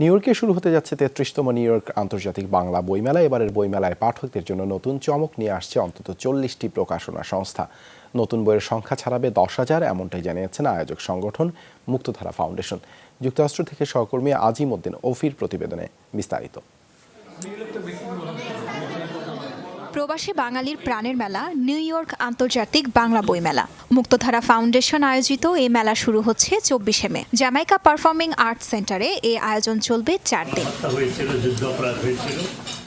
New ইয়র্কে শুরু হতে যাচ্ছে তেত্রিশতম নিউ ইয়র্ক আন্তর্জাতিক বাংলা বইমেলা। এবারের বইমেলায় পাঠকদের জন্য নতুন চমক নিয়ে আসছে অন্তত চল্লিশটি প্রকাশনা সংস্থা। নতুন বইয়ের সংখ্যা ছাড়াবে দশ হাজার, এমনটাই জানিয়েছেন আয়োজক সংগঠন মুক্তধারা ফাউন্ডেশন। যুক্তরাষ্ট্র থেকে সহকর্মী আজিম উদ্দিন ওফির প্রতিবেদনে বিস্তারিত। প্রবাসী বাঙালির প্রাণের মেলা, নিউ ইয়র্ক আন্তর্জাতিক বাংলা বইমেলা মুক্তধারা ফাউন্ডেশন আয়োজিত এই মেলা শুরু হচ্ছে চব্বিশে মে। জ্যামাইকা পারফর্মিং আর্টস সেন্টারে এই আয়োজন চলবে চার দিন।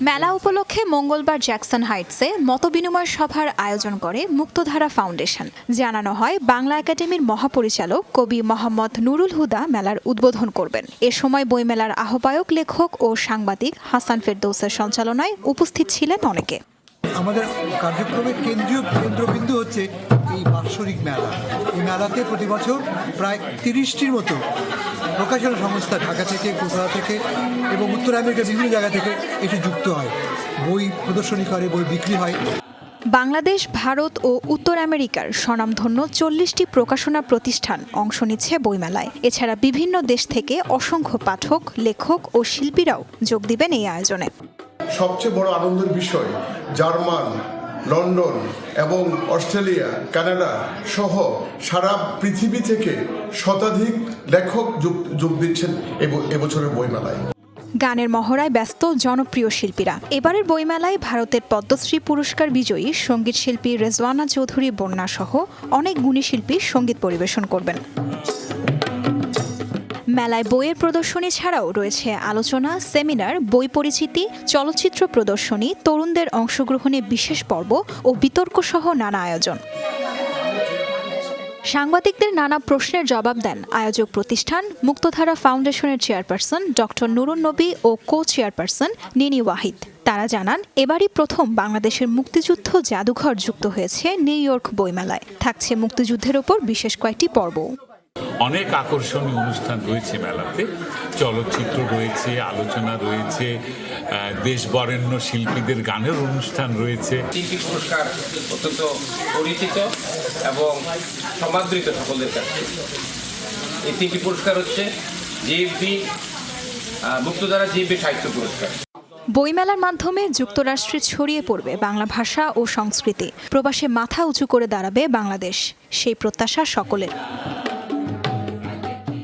মেলা উপলক্ষে মঙ্গলবার জ্যাকসন হাইটসে মতবিনিময় সভার আয়োজন করে মুক্তধারা ফাউন্ডেশন। জানানো হয়, বাংলা একাডেমির মহাপরিচালক কবি মোহাম্মদ নুরুল হুদা মেলার উদ্বোধন করবেন। এ সময় বইমেলার আহ্বায়ক, লেখক ও সাংবাদিক হাসান ফেরদৌসের সঞ্চালনায় উপস্থিত ছিলেন অনেকে। আমাদের কার্যক্রমের কেন্দ্রীয় কেন্দ্রবিন্দু হচ্ছে এই বাৎসরিক মেলা। এই মেলাতে প্রতি বছর প্রায় তিরিশটির মতো প্রকাশনা সংস্থা ঢাকা থেকে, কলকাতা থেকে এবং উত্তর আমেরিকার বিভিন্ন জায়গা থেকে এটি যুক্ত হয়। বই প্রদর্শনী করে, বই বিক্রি হয়। বাংলাদেশ, ভারত ও উত্তর আমেরিকার স্বনামধন্য চল্লিশটি প্রকাশনা প্রতিষ্ঠান অংশ নিচ্ছে বইমেলায়। এছাড়া বিভিন্ন দেশ থেকে অসংখ্য পাঠক, লেখক ও শিল্পীরাও যোগ দিবেন এই আয়োজনে। সবচেয়ে বড় আনন্দের বিষয় জার্মান, লন্ডন এবং অস্ট্রেলিয়া, কানাডা সহ সারা পৃথিবী থেকে শতাধিক লেখক যোগ দিচ্ছেন এব- এবছরের বইমেলায়। গানের মহড়ায় ব্যস্ত জনপ্রিয় শিল্পীরা। এবারের বইমেলায় ভারতের পদ্মশ্রী পুরস্কার বিজয়ী সংগীত শিল্পী রেজওয়ানা চৌধুরী বন্যা সহ অনেক গুণী শিল্পী সংগীত পরিবেশন করবেন। মেলায় বইয়ের প্রদর্শনী ছাড়াও রয়েছে আলোচনা, সেমিনার, বই পরিচিতি, চলচ্চিত্র প্রদর্শনী, তরুণদের অংশগ্রহণে বিশেষ পর্ব ও বিতর্ক সহ নানা আয়োজন। সাংবাদিকদের নানা প্রশ্নের জবাব দেন আয়োজক প্রতিষ্ঠান, মুক্তধারা ফাউন্ডেশনের চেয়ারপারসন ডক্টর নুরুন নবী ও কো চেয়ারপারসন নিনি ওয়াহিদ। তারা জানান, এবারই প্রথম বাংলাদেশের মুক্তিযুদ্ধ জাদুঘর যুক্ত হয়েছে নিউ ইয়র্ক বইমেলায়। থাকছে মুক্তিযুদ্ধের ওপর বিশেষ কয়েকটি পর্ব অনেক আকর্ষণীয় অনুষ্ঠান রয়েছে মেলাতে। চলচ্চিত্র রয়েছে আলোচনা রয়েছে দেশ বরেণ্য শিল্পীদের গানের অনুষ্ঠান রয়েছে। পুরস্কার অত্যন্ত পরিচিত এবং সমাদৃত সকলের কাছে। এই তিনটি পুরস্কার হচ্ছে জিএফবি মুক্তধারা জিএফবি সাহিত্য পুরস্কার। বইমেলার মাধ্যমে যুক্তরাষ্ট্রে ছড়িয়ে পড়বে বাংলা ভাষা ও সংস্কৃতি। প্রবাসে মাথা উঁচু করে দাঁড়াবে বাংলাদেশ। সেই প্রত্যাশা সকলের।